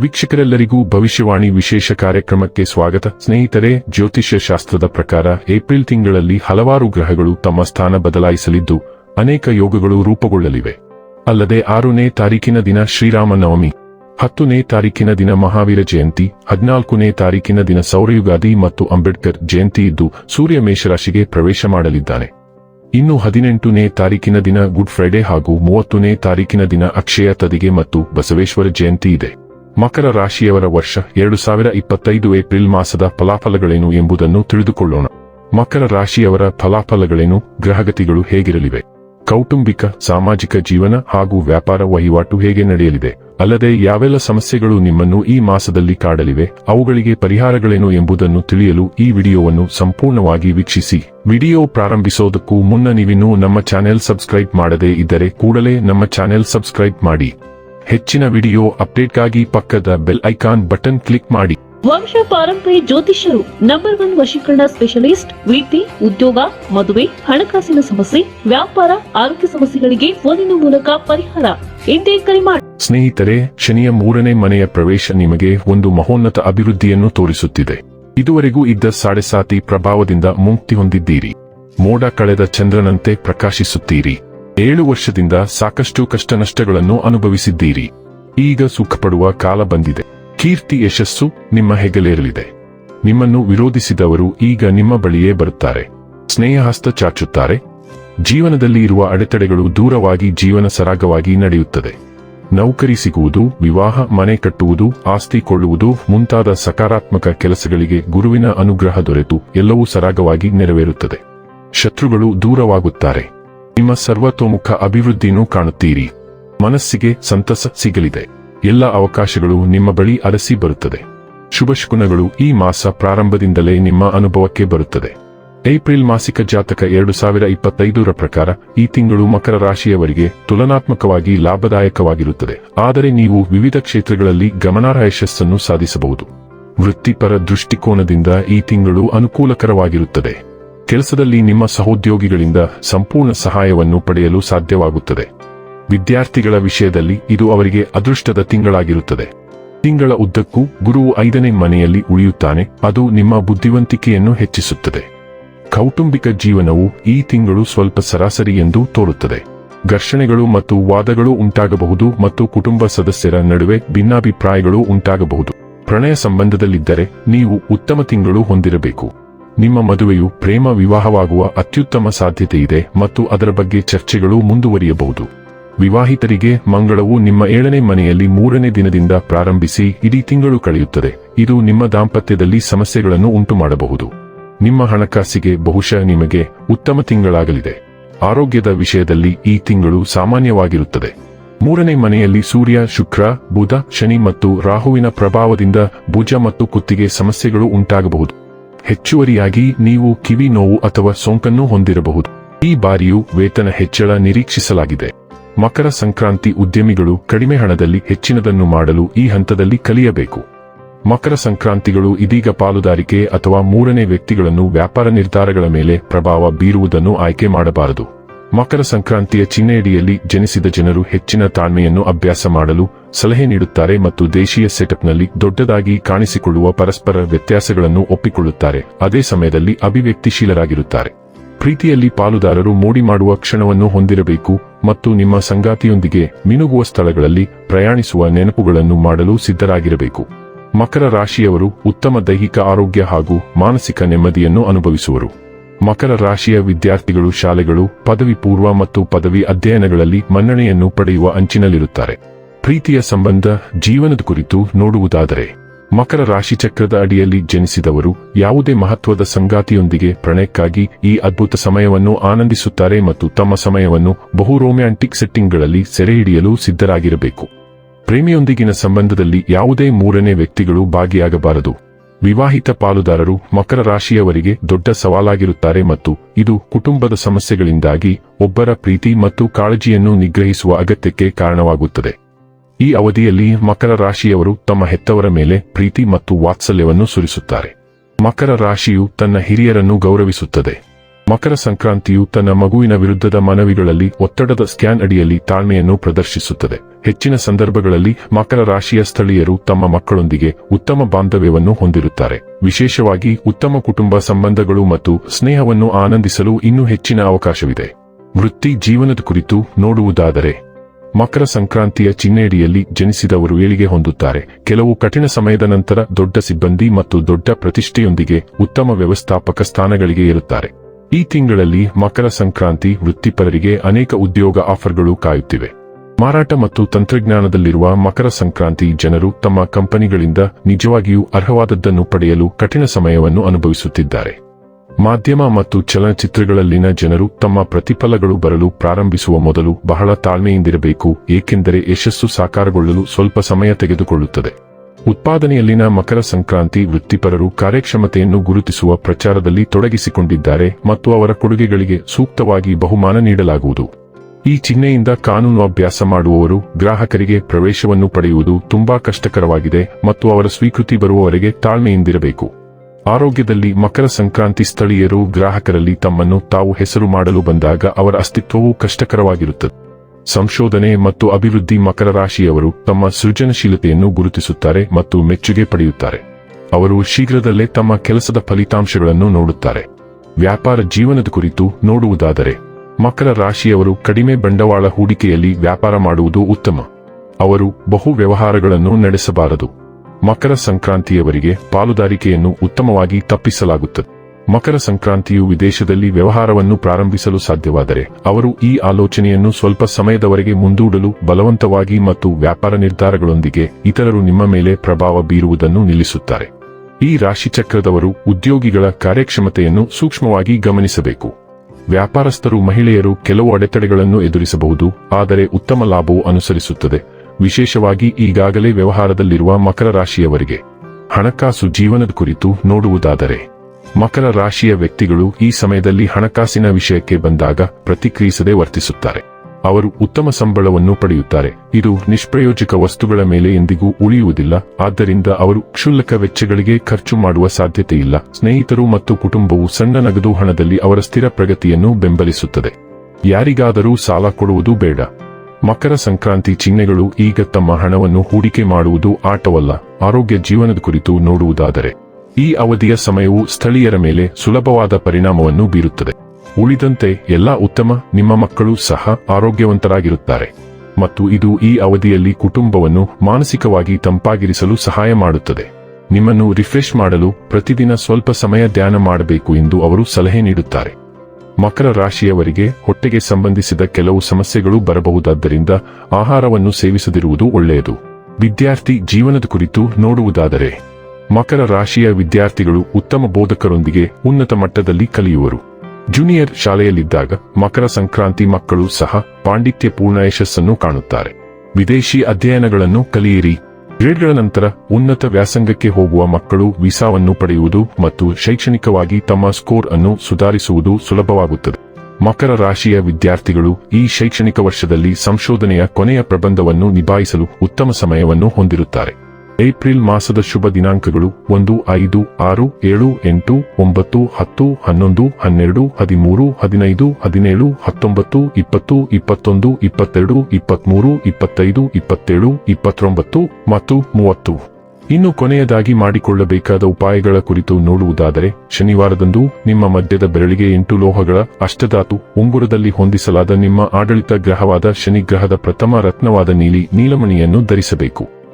ವೀಕ್ಷಕರೆಲ್ಲರಿಗೂ ಭವಿಷ್ಯವಾಣಿ ವಿಶೇಷ ಕಾರ್ಯಕ್ರಮಕ್ಕೆ ಸ್ವಾಗತ. ಸ್ನೇಹಿತರೆ, ಜ್ಯೋತಿಷ್ಯ ಶಾಸ್ತ್ರದ ಪ್ರಕಾರ ಏಪ್ರಿಲ್ ತಿಂಗಳಲ್ಲಿ ಹಲವಾರು ಗ್ರಹಗಳು ತಮ್ಮ ಸ್ಥಾನ ಬದಲಾಯಿಸಲಿದ್ದು, ಅನೇಕ ಯೋಗಗಳು ರೂಪುಗೊಳ್ಳಲಿವೆ. ಅಲ್ಲದೆ ಆರನೇ ತಾರೀಕಿನ ದಿನ ಶ್ರೀರಾಮನವಮಿ, ಹತ್ತನೇ ತಾರೀಕಿನ ದಿನ ಮಹಾವೀರ ಜಯಂತಿ, ಹದಿನಾಲ್ಕನೇ ತಾರೀಕಿನ ದಿನ ಸೌರಯುಗಾದಿ ಮತ್ತು ಅಂಬೇಡ್ಕರ್ ಜಯಂತಿ ಇದ್ದು, ಸೂರ್ಯ ಮೇಷರಾಶಿಗೆ ಪ್ರವೇಶ ಮಾಡಲಿದ್ದಾನೆ. ಇನ್ನು ಹದಿನೆಂಟನೇ ತಾರೀಕಿನ ದಿನ ಗುಡ್ ಫ್ರೈಡೆ ಹಾಗೂ ಮೂವತ್ತನೇ ತಾರೀಕಿನ ದಿನ ಅಕ್ಷಯ ತದಿಗೆ ಮತ್ತು ಬಸವೇಶ್ವರ ಜಯಂತಿ ಇದೆ. ಮಕರ ರಾಶಿಯವರ ವರ್ಷ ಎರಡು ಸಾವಿರ ಇಪ್ಪತ್ತೈದು ಏಪ್ರಿಲ್ ಮಾಸದ ಫಲಾಫಲಗಳೇನು ಎಂಬುದನ್ನು ತಿಳಿದುಕೊಳ್ಳೋಣ. ಮಕರ ರಾಶಿಯವರ ಫಲಾಫಲಗಳೇನು, ಗ್ರಹಗತಿಗಳು ಹೇಗಿರಲಿವೆ? ಕೌಟುಂಬಿಕ, ಸಾಮಾಜಿಕ ಜೀವನ ಹಾಗೂ ವ್ಯಾಪಾರ ವಹಿವಾಟು ಹೇಗೆ ನಡೆಯಲಿದೆ? ಅಲ್ಲದೆ ಯಾವೆಲ್ಲ ಸಮಸ್ಯೆಗಳು ನಿಮ್ಮನ್ನು ಈ ಮಾಸದಲ್ಲಿ ಕಾಡಲಿವೆ? ಅವುಗಳಿಗೆ ಪರಿಹಾರಗಳೇನು ಎಂಬುದನ್ನು ತಿಳಿಯಲು ಈ ವಿಡಿಯೋವನ್ನು ಸಂಪೂರ್ಣವಾಗಿ ವೀಕ್ಷಿಸಿ. ವಿಡಿಯೋ ಪ್ರಾರಂಭಿಸೋದಕ್ಕೂ ಮುನ್ನ ನೀವಿನ್ನೂ ನಮ್ಮ ಚಾನೆಲ್ ಸಬ್ಸ್ಕ್ರೈಬ್ ಮಾಡದೇ ಇದ್ದರೆ ಕೂಡಲೇ ನಮ್ಮ ಚಾನೆಲ್ ಸಬ್ಸ್ಕ್ರೈಬ್ ಮಾಡಿ. ಹೆಚ್ಚಿನ ವಿಡಿಯೋ ಅಪ್ಡೇಟ್ಗಾಗಿ ಪಕ್ಕದ ಬೆಲ್ ಐಕಾನ್ ಬಟನ್ ಕ್ಲಿಕ್ ಮಾಡಿ. ವಂಶ ಪಾರಂಪರ್ಯ ಜ್ಯೋತಿಷ್ಯರು ನಂಬರ್ ಒನ್ ವಶೀಕರಣ ಸ್ಪೆಷಲಿಸ್ಟ್ ವೃತ್ತಿ ಉದ್ಯೋಗ ಮದುವೆ ಹಣಕಾಸಿನ ಸಮಸ್ಯೆ ವ್ಯಾಪಾರ ಆರೋಗ್ಯ ಸಮಸ್ಯೆಗಳಿಗೆ ಫೋನಿನ ಮೂಲಕ ಪರಿಹಾರ. ಎಂದೇ ಕರೆ ಮಾಡಿ ಸ್ನೇಹಿತರೆ ಶನಿಯ ಮೂರನೇ ಮನೆಯ ಪ್ರವೇಶ ನಿಮಗೆ ಒಂದು ಮಹೋನ್ನತ ಅಭಿವೃದ್ಧಿಯನ್ನು ತೋರಿಸುತ್ತಿದೆ. ಇದುವರೆಗೂ ಇದ್ದ ಸಾಡೆಸಾತಿ ಪ್ರಭಾವದಿಂದ ಮುಕ್ತಿ ಹೊಂದಿದ್ದೀರಿ. ಮೋಡ ಕಳೆದ ಚಂದ್ರನಂತೆ ಪ್ರಕಾಶಿಸುತ್ತೀರಿ. ಏಳು ವರ್ಷದಿಂದ ಸಾಕಷ್ಟು ಕಷ್ಟನಷ್ಟಗಳನ್ನು ಅನುಭವಿಸಿದ್ದೀರಿ. ಈಗ ಸುಖಪಡುವ ಕಾಲ ಬಂದಿದೆ. ಕೀರ್ತಿ ಯಶಸ್ಸು ನಿಮ್ಮ ಹೆಗಲೇರಲಿದೆ. ನಿಮ್ಮನ್ನು ವಿರೋಧಿಸಿದವರು ಈಗ ನಿಮ್ಮ ಬಳಿಯೇ ಬರುತ್ತಾರೆ. ಸ್ನೇಹ ಹಸ್ತ ಚಾಚುತ್ತಾರೆ. ಜೀವನದಲ್ಲಿ ಇರುವ ಅಡೆತಡೆಗಳು ದೂರವಾಗಿ ಜೀವನ ಸರಾಗವಾಗಿ ನಡೆಯುತ್ತದೆ. ನೌಕರಿ ಸಿಗುವುದು, ವಿವಾಹ, ಮನೆ ಕಟ್ಟುವುದು, ಆಸ್ತಿ ಕೊಳ್ಳುವುದು, ಮುಂತಾದ ಸಕಾರಾತ್ಮಕ ಕೆಲಸಗಳಿಗೆ ಗುರುವಿನ ಅನುಗ್ರಹ ದೊರೆತು ಎಲ್ಲವೂ ಸರಾಗವಾಗಿ ನೆರವೇರುತ್ತದೆ. ಶತ್ರುಗಳು ದೂರವಾಗುತ್ತಾರೆ. ನಿಮ್ಮ ಸರ್ವತೋಮುಖ ಅಭಿವೃದ್ಧಿಯನ್ನು ಕಾಣುತ್ತೀರಿ. ಮನಸ್ಸಿಗೆ ಸಂತಸ ಸಿಗಲಿದೆ. ಎಲ್ಲ ಅವಕಾಶಗಳು ನಿಮ್ಮ ಬಳಿ ಅರಸಿ ಬರುತ್ತದೆ. ಶುಭಶಕುನಗಳು ಈ ಮಾಸ ಪ್ರಾರಂಭದಿಂದಲೇ ನಿಮ್ಮ ಅನುಭವಕ್ಕೆ ಬರುತ್ತದೆ. ಏಪ್ರಿಲ್ ಮಾಸಿಕ ಜಾತಕ ಎರಡು ಸಾವಿರ ಇಪ್ಪತ್ತೈದರ ಪ್ರಕಾರ ಈ ತಿಂಗಳು ಮಕರ ರಾಶಿಯವರಿಗೆ ತುಲನಾತ್ಮಕವಾಗಿ ಲಾಭದಾಯಕವಾಗಿರುತ್ತದೆ. ಆದರೆ ನೀವು ವಿವಿಧ ಕ್ಷೇತ್ರಗಳಲ್ಲಿ ಗಮನಾರ್ಹ ಯಶಸ್ಸನ್ನು ಸಾಧಿಸಬಹುದು. ವೃತ್ತಿಪರ ದೃಷ್ಟಿಕೋನದಿಂದ ಈ ತಿಂಗಳು ಅನುಕೂಲಕರವಾಗಿರುತ್ತದೆ. ಕೆಲಸದಲ್ಲಿ ನಿಮ್ಮ ಸಹೋದ್ಯೋಗಿಗಳಿಂದ ಸಂಪೂರ್ಣ ಸಹಾಯವನ್ನು ಪಡೆಯಲು ಸಾಧ್ಯವಾಗುತ್ತದೆ. ವಿದ್ಯಾರ್ಥಿಗಳ ವಿಷಯದಲ್ಲಿ ಇದು ಅವರಿಗೆ ಅದೃಷ್ಟದ ತಿಂಗಳಾಗಿರುತ್ತದೆ. ತಿಂಗಳ ಉದ್ದಕ್ಕೂ ಗುರುವು ಐದನೇ ಮನೆಯಲ್ಲಿ ಉಳಿಯುತ್ತಾನೆ, ಅದು ನಿಮ್ಮ ಬುದ್ಧಿವಂತಿಕೆಯನ್ನು ಹೆಚ್ಚಿಸುತ್ತದೆ. ಕೌಟುಂಬಿಕ ಜೀವನವು ಈ ತಿಂಗಳು ಸ್ವಲ್ಪ ಸರಾಸರಿ ಎಂದು ತೋರುತ್ತದೆ. ಘರ್ಷಣೆಗಳು ಮತ್ತು ವಾದಗಳು ಉಂಟಾಗಬಹುದು ಮತ್ತು ಕುಟುಂಬ ಸದಸ್ಯರ ನಡುವೆ ಭಿನ್ನಾಭಿಪ್ರಾಯಗಳು ಉಂಟಾಗಬಹುದು. ಪ್ರಣಯ ಸಂಬಂಧದಲ್ಲಿದ್ದರೆ ನೀವು ಉತ್ತಮ ತಿಂಗಳು ಹೊಂದಿರಬೇಕು. ನಿಮ್ಮ ಮದುವೆಯು ಪ್ರೇಮ ವಿವಾಹವಾಗುವ ಅತ್ಯುತ್ತಮ ಸಾಧ್ಯತೆ ಇದೆ ಮತ್ತು ಅದರ ಬಗ್ಗೆ ಚರ್ಚೆಗಳು ಮುಂದುವರಿಯಬಹುದು. ವಿವಾಹಿತರಿಗೆ ಮಂಗಳವು ನಿಮ್ಮ ಏಳನೇ ಮನೆಯಲ್ಲಿ ಮೂರನೇ ದಿನದಿಂದ ಪ್ರಾರಂಭಿಸಿ ಇಡೀ ತಿಂಗಳು ಕಳೆಯುತ್ತದೆ. ಇದು ನಿಮ್ಮ ದಾಂಪತ್ಯದಲ್ಲಿ ಸಮಸ್ಯೆಗಳನ್ನು ಉಂಟುಮಾಡಬಹುದು. ನಿಮ್ಮ ಹಣಕಾಸಿಗೆ ಬಹುಶಃ ನಿಮಗೆ ಉತ್ತಮ ತಿಂಗಳಾಗಲಿದೆ. ಆರೋಗ್ಯದ ವಿಷಯದಲ್ಲಿ ಈ ತಿಂಗಳು ಸಾಮಾನ್ಯವಾಗಿರುತ್ತದೆ. ಮೂರನೇ ಮನೆಯಲ್ಲಿ ಸೂರ್ಯ, ಶುಕ್ರ, ಬುಧ, ಶನಿ ಮತ್ತು ರಾಹುವಿನ ಪ್ರಭಾವದಿಂದ ಭುಜ ಮತ್ತು ಕುತ್ತಿಗೆ ಸಮಸ್ಯೆಗಳು ಉಂಟಾಗಬಹುದು. ಹೆಚ್ಚುವರಿಯಾಗಿ ನೀವು ಕಿವಿ ನೋವು ಅಥವಾ ಸೋಂಕನ್ನು ಹೊಂದಿರಬಹುದು. ಈ ಬಾರಿಯೂ ವೇತನ ಹೆಚ್ಚಳ ನಿರೀಕ್ಷಿಸಲಾಗಿದೆ. ಮಕರ ಸಂಕ್ರಾಂತಿ ಉದ್ಯಮಿಗಳು ಕಡಿಮೆ ಹಣದಲ್ಲಿ ಹೆಚ್ಚಿನದನ್ನು ಮಾಡಲು ಈ ಹಂತದಲ್ಲಿ ಕಲಿಯಬೇಕು. ಮಕರ ಸಂಕ್ರಾಂತಿಗಳು ಇದೀಗ ಪಾಲುದಾರಿಕೆ ಅಥವಾ ಮೂರನೇ ವ್ಯಕ್ತಿಗಳನ್ನು ವ್ಯಾಪಾರ ನಿರ್ಧಾರಗಳ ಮೇಲೆ ಪ್ರಭಾವ ಬೀರುವುದನ್ನು ಆಯ್ಕೆ ಮಾಡಬಾರದು. ಮಕರ ಸಂಕ್ರಾಂತಿಯ ಚಿಹ್ನೆಯಡಿಯಲ್ಲಿ ಜನಿಸಿದ ಜನರು ಹೆಚ್ಚಿನ ತಾಳ್ಮೆಯನ್ನು ಅಭ್ಯಾಸ ಮಾಡಲು ಸಲಹೆ ನೀಡುತ್ತಾರೆ ಮತ್ತು ದೇಶೀಯ ಸೆಟಪ್ನಲ್ಲಿ ದೊಡ್ಡದಾಗಿ ಕಾಣಿಸಿಕೊಳ್ಳುವ ಪರಸ್ಪರ ವ್ಯತ್ಯಾಸಗಳನ್ನು ಒಪ್ಪಿಕೊಳ್ಳುತ್ತಾರೆ. ಅದೇ ಸಮಯದಲ್ಲಿ ಅಭಿವ್ಯಕ್ತಿಶೀಲರಾಗಿರುತ್ತಾರೆ. ಪ್ರೀತಿಯಲ್ಲಿ ಪಾಲುದಾರರು ಮೋಡಿ ಮಾಡುವ ಕ್ಷಣವನ್ನು ಹೊಂದಿರಬೇಕು ಮತ್ತು ನಿಮ್ಮ ಸಂಗಾತಿಯೊಂದಿಗೆ ಮಿನುಗುವ ಸ್ಥಳಗಳಲ್ಲಿ ಪ್ರಯಾಣಿಸುವ ನೆನಪುಗಳನ್ನು ಮಾಡಲು ಸಿದ್ಧರಾಗಿರಬೇಕು. ಮಕರ ರಾಶಿಯವರು ಉತ್ತಮ ದೈಹಿಕ ಆರೋಗ್ಯ ಹಾಗೂ ಮಾನಸಿಕ ನೆಮ್ಮದಿಯನ್ನು ಅನುಭವಿಸುವರು. ಮಕರ ರಾಶಿಯ ವಿದ್ಯಾರ್ಥಿಗಳು ಶಾಲೆಗಳು, ಪದವಿ ಪೂರ್ವ ಮತ್ತು ಪದವಿ ಅಧ್ಯಯನಗಳಲ್ಲಿ ಮನ್ನಣೆಯನ್ನು ಪಡೆಯುವ ಅಂಚಿನಲ್ಲಿರುತ್ತಾರೆ. ಪ್ರೀತಿಯ ಸಂಬಂಧ, ಜೀವನದ ಕುರಿತು ನೋಡುವುದಾದರೆ, ಮಕರ ರಾಶಿ ಚಕ್ರದ ಅಡಿಯಲ್ಲಿ ಜನಿಸಿದವರು ಯಾವುದೇ ಮಹತ್ವದ ಸಂಗಾತಿಯೊಂದಿಗೆ ಪ್ರಣಯಕ್ಕಾಗಿ ಈ ಅದ್ಭುತ ಸಮಯವನ್ನು ಆನಂದಿಸುತ್ತಾರೆ ಮತ್ತು ತಮ್ಮ ಸಮಯವನ್ನು ಬಹು ರೋಮ್ಯಾಂಟಿಕ್ ಸೆಟ್ಟಿಂಗ್ಗಳಲ್ಲಿ ಸೆರೆಹಿಡಿಯಲು ಸಿದ್ಧರಾಗಿರಬೇಕು. ಪ್ರೇಮಿಯೊಂದಿಗಿನ ಸಂಬಂಧದಲ್ಲಿ ಯಾವುದೇ ಮೂರನೇ ವ್ಯಕ್ತಿಗಳು ಭಾಗಿಯಾಗಬಾರದು. ವಿವಾಹಿತ ಪಾಲುದಾರರು ಮಕರ ರಾಶಿಯವರಿಗೆ ದೊಡ್ಡ ಸವಾಲಾಗಿರುತ್ತಾರೆ ಮತ್ತು ಇದು ಕುಟುಂಬದ ಸಮಸ್ಯೆಗಳಿಂದಾಗಿ ಒಬ್ಬರ ಪ್ರೀತಿ ಮತ್ತು ಕಾಳಜಿಯನ್ನು ನಿಗ್ರಹಿಸುವ ಅಗತ್ಯಕ್ಕೆ ಕಾರಣವಾಗುತ್ತದೆ. ಈ ಅವಧಿಯಲ್ಲಿ ಮಕರ ರಾಶಿಯವರು ತಮ್ಮ ಹೆತ್ತವರ ಮೇಲೆ ಪ್ರೀತಿ ಮತ್ತು ವಾತ್ಸಲ್ಯವನ್ನು ಸುರಿಸುತ್ತಾರೆ. ಮಕರ ರಾಶಿಯು ತನ್ನ ಹಿರಿಯರನ್ನು ಗೌರವಿಸುತ್ತದೆ. ಮಕರ ಸಂಕ್ರಾಂತಿಯು ತನ್ನ ಮಗುವಿನ ವಿರುದ್ಧದ ಮನವಿಗಳಲ್ಲಿ ಒತ್ತಡದ ಸ್ಕ್ಯಾನ್ ಅಡಿಯಲ್ಲಿ ತಾಳ್ಮೆಯನ್ನು ಪ್ರದರ್ಶಿಸುತ್ತದೆ. ಹೆಚ್ಚಿನ ಸಂದರ್ಭಗಳಲ್ಲಿ ಮಕರ ರಾಶಿಯ ಸ್ಥಳೀಯರು ತಮ್ಮ ಮಕ್ಕಳೊಂದಿಗೆ ಉತ್ತಮ ಬಾಂಧವ್ಯವನ್ನು ಹೊಂದಿರುತ್ತಾರೆ. ವಿಶೇಷವಾಗಿ ಉತ್ತಮ ಕುಟುಂಬ ಸಂಬಂಧಗಳು ಮತ್ತು ಸ್ನೇಹವನ್ನು ಆನಂದಿಸಲು ಇನ್ನೂ ಹೆಚ್ಚಿನ ಅವಕಾಶವಿದೆ. ವೃತ್ತಿ ಜೀವನದ ಕುರಿತು ನೋಡುವುದಾದರೆ, ಮಕರ ಸಂಕ್ರಾಂತಿಯ ಚಿಹ್ನೆಯಡಿಯಲ್ಲಿ ಜನಿಸಿದವರು ಏಳಿಗೆ ಹೊಂದುತ್ತಾರೆ. ಕೆಲವು ಕಠಿಣ ಸಮಯದ ನಂತರ ದೊಡ್ಡ ಸಿಬ್ಬಂದಿ ಮತ್ತು ದೊಡ್ಡ ಪ್ರತಿಷ್ಠೆಯೊಂದಿಗೆ ಉತ್ತಮ ವ್ಯವಸ್ಥಾಪಕ ಸ್ಥಾನಗಳಿಗೆ ಏರುತ್ತಾರೆ. ಈ ತಿಂಗಳಲ್ಲಿ ಮಕರ ಸಂಕ್ರಾಂತಿ ವೃತ್ತಿಪರರಿಗೆ ಅನೇಕ ಉದ್ಯೋಗ ಆಫರ್ಗಳು ಕಾಯುತ್ತಿವೆ. ಮಾರಾಟ ಮತ್ತು ತಂತ್ರಜ್ಞಾನದಲ್ಲಿರುವ ಮಕರ ಸಂಕ್ರಾಂತಿ ಜನರು ತಮ್ಮ ಕಂಪನಿಗಳಿಂದ ನಿಜವಾಗಿಯೂ ಅರ್ಹವಾದದ್ದನ್ನು ಪಡೆಯಲು ಕಠಿಣ ಸಮಯವನ್ನು ಅನುಭವಿಸುತ್ತಿದ್ದಾರೆ. ಮಾಧ್ಯಮ ಮತ್ತು ಚಲನಚಿತ್ರಗಳಲ್ಲಿನ ಜನರು ತಮ್ಮ ಪ್ರತಿಫಲಗಳು ಬರಲು ಪ್ರಾರಂಭಿಸುವ ಮೊದಲು ಬಹಳ ತಾಳ್ಮೆಯಿಂದಿರಬೇಕು, ಏಕೆಂದರೆ ಯಶಸ್ಸು ಸಾಕಾರಗೊಳ್ಳಲು ಸ್ವಲ್ಪ ಸಮಯ ತೆಗೆದುಕೊಳ್ಳುತ್ತದೆ. ಉತ್ಪಾದನೆಯಲ್ಲಿನ ಮಕರ ಸಂಕ್ರಾಂತಿ ವೃತ್ತಿಪರರು ಕಾರ್ಯಕ್ಷಮತೆಯನ್ನು ಗುರುತಿಸುವ ಪ್ರಚಾರದಲ್ಲಿ ತೊಡಗಿಸಿಕೊಂಡಿದ್ದಾರೆ ಮತ್ತು ಅವರ ಕೊಡುಗೆಗಳಿಗೆ ಸೂಕ್ತವಾಗಿ ಬಹುಮಾನ ನೀಡಲಾಗುವುದು. ಈ ಚಿಹ್ನೆಯಿಂದ ಕಾನೂನು ಅಭ್ಯಾಸ ಮಾಡುವವರು ಗ್ರಾಹಕರಿಗೆ ಪ್ರವೇಶವನ್ನು ಪಡೆಯುವುದು ತುಂಬಾ ಕಷ್ಟಕರವಾಗಿದೆ ಮತ್ತು ಅವರ ಸ್ವೀಕೃತಿ ಬರುವವರೆಗೆ ತಾಳ್ಮೆಯಿಂದಿರಬೇಕು. ಆರೋಗ್ಯದಲ್ಲಿ ಮಕರ ಸಂಕ್ರಾಂತಿ ಸ್ಥಳೀಯರು ಗ್ರಾಹಕರಲ್ಲಿ ತಮ್ಮನ್ನು ತಾವು ಹೆಸರು ಮಾಡಲು ಬಂದಾಗ ಅವರ ಅಸ್ತಿತ್ವವು ಕಷ್ಟಕರವಾಗಿರುತ್ತದೆ. ಸಂಶೋಧನೆ ಮತ್ತು ಅಭಿವೃದ್ಧಿ ಮಕರ ರಾಶಿಯವರು ತಮ್ಮ ಸೃಜನಶೀಲತೆಯನ್ನು ಗುರುತಿಸುತ್ತಾರೆ ಮತ್ತು ಮೆಚ್ಚುಗೆ ಪಡೆಯುತ್ತಾರೆ. ಅವರು ಶೀಘ್ರದಲ್ಲೇ ತಮ್ಮ ಕೆಲಸದ ಫಲಿತಾಂಶಗಳನ್ನು ನೋಡುತ್ತಾರೆ. ವ್ಯಾಪಾರ ಜೀವನದ ಕುರಿತು ನೋಡುವುದಾದರೆ, ಮಕರ ರಾಶಿಯವರು ಕಡಿಮೆ ಬಂಡವಾಳ ಹೂಡಿಕೆಯಲ್ಲಿ ವ್ಯಾಪಾರ ಮಾಡುವುದು ಉತ್ತಮ. ಅವರು ಬಹು ವ್ಯವಹಾರಗಳನ್ನು ನಡೆಸಬಾರದು. ಮಕರ ಸಂಕ್ರಾಂತಿಯವರಿಗೆ ಪಾಲುದಾರಿಕೆಯನ್ನು ಉತ್ತಮವಾಗಿ ತಪ್ಪಿಸಲಾಗುತ್ತದೆ. ಮಕರ ಸಂಕ್ರಾಂತಿಯು ವಿದೇಶದಲ್ಲಿ ವ್ಯವಹಾರವನ್ನು ಪ್ರಾರಂಭಿಸಲು ಸಾಧ್ಯವಾದರೆ ಅವರು ಈ ಆಲೋಚನೆಯನ್ನು ಸ್ವಲ್ಪ ಸಮಯದವರೆಗೆ ಮುಂದೂಡಲು ಬಲವಂತವಾಗಿ ಮತ್ತು ವ್ಯಾಪಾರ ನಿರ್ಧಾರಗಳೊಂದಿಗೆ ಇತರರು ನಿಮ್ಮ ಮೇಲೆ ಪ್ರಭಾವ ಬೀರುವುದನ್ನು ನಿಲ್ಲಿಸುತ್ತಾರೆ. ಈ ರಾಶಿಚಕ್ರದವರು ಉದ್ಯೋಗಿಗಳ ಕಾರ್ಯಕ್ಷಮತೆಯನ್ನು ಸೂಕ್ಷ್ಮವಾಗಿ ಗಮನಿಸಬೇಕು. ವ್ಯಾಪಾರಸ್ಥರು ಮಹಿಳೆಯರು ಕೆಲವು ಅಡೆತಡೆಗಳನ್ನು ಎದುರಿಸಬಹುದು, ಆದರೆ ಉತ್ತಮ ಲಾಭವು ಅನುಸರಿಸುತ್ತದೆ. ವಿಶೇಷವಾಗಿ ಈಗಾಗಲೇ ವ್ಯವಹಾರದಲ್ಲಿರುವ ಮಕರ ರಾಶಿಯವರಿಗೆ ಹಣಕಾಸು ಜೀವನದ ಕುರಿತು ನೋಡುವುದಾದರೆ ಮಕರ ರಾಶಿಯ ವ್ಯಕ್ತಿಗಳು ಈ ಸಮಯದಲ್ಲಿ ಹಣಕಾಸಿನ ವಿಷಯಕ್ಕೆ ಬಂದಾಗ ಪ್ರತಿಕ್ರಿಯಿಸದೆ ವರ್ತಿಸುತ್ತಾರೆ. ಅವರು ಉತ್ತಮ ಸಂಬಳವನ್ನು ಪಡೆಯುತ್ತಾರೆ. ಇದು ನಿಷ್ಪ್ರಯೋಜಕ ವಸ್ತುಗಳ ಮೇಲೆ ಎಂದಿಗೂ ಉಳಿಯುವುದಿಲ್ಲ. ಆದ್ದರಿಂದ ಅವರು ಕ್ಷುಲ್ಲಕ ವೆಚ್ಚಗಳಿಗೆ ಖರ್ಚು ಮಾಡುವ ಸಾಧ್ಯತೆಯಿಲ್ಲ. ಸ್ನೇಹಿತರು ಮತ್ತು ಕುಟುಂಬವು ಸಣ್ಣ ನಗದು ಹಣದಲ್ಲಿ ಅವರ ಸ್ಥಿರ ಪ್ರಗತಿಯನ್ನು ಬೆಂಬಲಿಸುತ್ತದೆ. ಯಾರಿಗಾದರೂ ಸಾಲ ಕೊಡುವುದು ಬೇಡ. ಮಕರ ಸಂಕ್ರಾಂತಿ ಚಿಹ್ನೆಗಳು ಈಗ ತಮ್ಮ ಹಣವನ್ನು ಹೂಡಿಕೆ ಮಾಡುವುದು ಆಟವಲ್ಲ. ಆರೋಗ್ಯ ಜೀವನದ ಕುರಿತು ನೋಡುವುದಾದರೆ. ಈ ಅವಧಿಯ ಸಮಯವು ಸ್ಥಳೀಯರ ಮೇಲೆ ಸುಲಭವಾದ ಪರಿಣಾಮವನ್ನು ಬೀರುತ್ತದೆ. ಉಳಿದಂತೆ ಎಲ್ಲಾ ಉತ್ತಮ, ನಿಮ್ಮ ಮಕ್ಕಳು ಸಹ ಆರೋಗ್ಯವಂತರಾಗಿರುತ್ತಾರೆ. ಮತ್ತು ಇದು ಈ ಅವಧಿಯಲ್ಲಿ ಕುಟುಂಬವನ್ನು ಮಾನಸಿಕವಾಗಿ ತಂಪಾಗಿರಿಸಲು ಸಹಾಯ ಮಾಡುತ್ತದೆ. ನಿಮ್ಮನ್ನು ರಿಫ್ರೆಶ್ ಮಾಡಲು ಪ್ರತಿದಿನ ಸ್ವಲ್ಪ ಸಮಯ ಧ್ಯಾನ ಮಾಡಬೇಕು ಎಂದು ಅವರು ಸಲಹೆ ನೀಡುತ್ತಾರೆ. ಮಕರ ರಾಶಿಯವರಿಗೆ ಹೊಟ್ಟೆಗೆ ಸಂಬಂಧಿಸಿದ ಕೆಲವು ಸಮಸ್ಯೆಗಳು ಬರಬಹುದಾದ್ದರಿಂದ ಆಹಾರವನ್ನು ಸೇವಿಸದಿರುವುದು ಒಳ್ಳೆಯದು. ವಿದ್ಯಾರ್ಥಿ ಜೀವನದ ಕುರಿತು ನೋಡುವುದಾದರೆ ಮಕರ ರಾಶಿಯ ವಿದ್ಯಾರ್ಥಿಗಳು ಉತ್ತಮ ಬೋಧಕರೊಂದಿಗೆ ಉನ್ನತ ಮಟ್ಟದಲ್ಲಿ ಕಲಿಯುವರು. ಜೂನಿಯರ್ ಶಾಲೆಯಲ್ಲಿದ್ದಾಗ ಮಕರ ಸಂಕ್ರಾಂತಿ ಮಕ್ಕಳು ಸಹ ಪಾಂಡಿತ್ಯಪೂರ್ಣ ಯಶಸ್ಸನ್ನು ಕಾಣುತ್ತಾರೆ. ವಿದೇಶಿ ಅಧ್ಯಯನಗಳನ್ನು ಕಲಿಯಿರಿ. ಗ್ರೇಡ್ಗಳ ನಂತರ ಉನ್ನತ ವ್ಯಾಸಂಗಕ್ಕೆ ಹೋಗುವ ಮಕ್ಕಳು ವೀಸಾವನ್ನು ಪಡೆಯುವುದು ಮತ್ತು ಶೈಕ್ಷಣಿಕವಾಗಿ ತಮ್ಮ ಸ್ಕೋರ್ ಅನ್ನು ಸುಧಾರಿಸುವುದು ಸುಲಭವಾಗುತ್ತದೆ. ಮಕರ ರಾಶಿಯ ವಿದ್ಯಾರ್ಥಿಗಳು ಈ ಶೈಕ್ಷಣಿಕ ವರ್ಷದಲ್ಲಿ ಸಂಶೋಧನೆಯ ಕೊನೆಯ ಪ್ರಬಂಧವನ್ನು ನಿಭಾಯಿಸಲು ಉತ್ತಮ ಸಮಯವನ್ನು ಹೊಂದಿರುತ್ತಾರೆ. ಏಪ್ರಿಲ್ ಮಾಸದ ಶುಭ ದಿನಾಂಕಗಳು ಒಂದು, ಐದು, ಆರು, ಏಳು, ಎಂಟು, ಒಂಬತ್ತು, ಹತ್ತು, ಹನ್ನೊಂದು, ಹನ್ನೆರಡು, ಹದಿಮೂರು, ಹದಿನೈದು, ಹದಿನೇಳು, ಹತ್ತೊಂಬತ್ತು, ಇಪ್ಪತ್ತು, ಇಪ್ಪತ್ತೊಂದು, ಇಪ್ಪತ್ತೆರಡು, ಇಪ್ಪತ್ಮೂರು, ಇಪ್ಪತ್ತೈದು, ಇಪ್ಪತ್ತೇಳು, ಇಪ್ಪತ್ತೊಂಬತ್ತು ಮತ್ತು ಮೂವತ್ತು. ಇನ್ನು ಕೊನೆಯದಾಗಿ ಮಾಡಿಕೊಳ್ಳಬೇಕಾದ ಉಪಾಯಗಳ ಕುರಿತು ನೋಡುವುದಾದರೆ, ಶನಿವಾರದಂದು ನಿಮ್ಮ ಮಧ್ಯದ ಬೆರಳಿಗೆ ಎಂಟು ಲೋಹಗಳ ಅಷ್ಟಧಾತು ಉಂಗುರದಲ್ಲಿ ಹೊಂದಿಸಲಾದ ನಿಮ್ಮ ಆಡಳಿತ ಗ್ರಹವಾದ ಶನಿಗ್ರಹದ ಪ್ರಥಮ ರತ್ನವಾದ ನೀಲಿ, ನೀಲಮಣಿಯನ್ನು ಧರಿಸಬೇಕು.